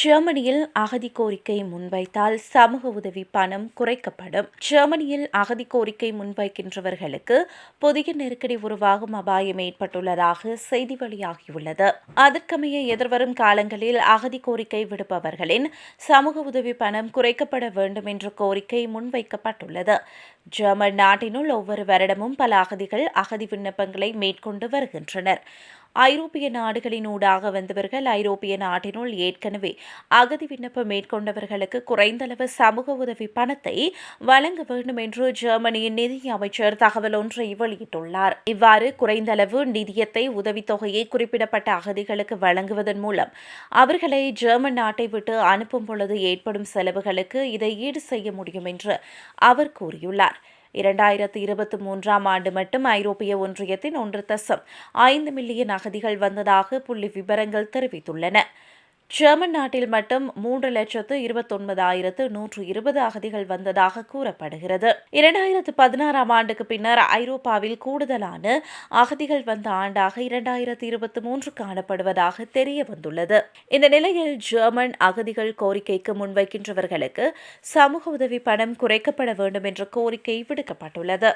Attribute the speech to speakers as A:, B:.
A: ஜெர்மனியில் அகதி கோரிக்கை முன்வைத்தால் சமூக உதவி பணம் குறைக்கப்படும். ஜெர்மனியில் அகதி கோரிக்கை முன்வைக்கின்றவர்களுக்கு புதிய நெருக்கடி உருவாகும் அபாயம் ஏற்பட்டுள்ளதாக செய்தி வெளியாகியுள்ளது. அதற்கமைய எதிர்வரும் காலங்களில் அகதி கோரிக்கை விடுப்பவர்களின் சமூக உதவி பணம் குறைக்கப்பட வேண்டும் என்ற கோரிக்கை முன்வைக்கப்பட்டுள்ளது. ஜெர்மன் நாட்டினுள் ஒவ்வொரு வருடமும் பல அகதிகள் அகதி விண்ணப்பங்களை மேற்கொண்டு வருகின்றனர். ஐரோப்பிய நாடுகளினூடாக வந்தவர்கள் ஐரோப்பிய நாட்டினுள் ஏற்கனவே அகதி விண்ணப்பம் மேற்கொண்டவர்களுக்கு குறைந்தளவு சமூக உதவி பணத்தை வழங்க வேண்டும் என்று ஜெர்மனியின் நிதி அமைச்சர் தகவல் ஒன்றை வெளியிட்டுள்ளார். இவ்வாறு குறைந்தளவு நிதியத்தை உதவித்தொகையை குறிப்பிடப்பட்ட அகதிகளுக்கு வழங்குவதன் மூலம் அவர்களை ஜெர்மன் நாட்டை விட்டு அனுப்பும் பொழுது ஏற்படும் செலவுகளுக்கு இதை ஈடு செய்ய முடியும் என்று அவர் கூறியுள்ளார். இரண்டாயிரத்து இருபத்தி மூன்றாம் ஆண்டு மட்டும் ஐரோப்பிய ஒன்றியத்தின் ஒன்று தசம் ஐந்து மில்லியன் அகதிகள் வந்ததாக புள்ளி விவரங்கள் தெரிவித்துள்ளன. ஜெர்மன் நாட்டில் மட்டும் மூன்று லட்சத்து இருபத்தொன்பதாயிரத்து நூற்று இருபது அகதிகள் வந்ததாக கூறப்படுகிறது. இரண்டாயிரத்து பதினாறாம் ஆண்டுக்கு பின்னர் ஐரோப்பாவில் கூடுதலான அகதிகள் வந்த ஆண்டாக இரண்டாயிரத்து இருபத்தி மூன்று காணப்படுவதாக தெரிய வந்துள்ளது இந்த நிலையில் ஜெர்மன் அகதிகள் கோரிக்கைக்கு முன்வைக்கின்றவர்களுக்கு சமூக உதவி பணம் குறைக்கப்பட வேண்டும் என்ற கோரிக்கை விடுக்கப்பட்டுள்ளது.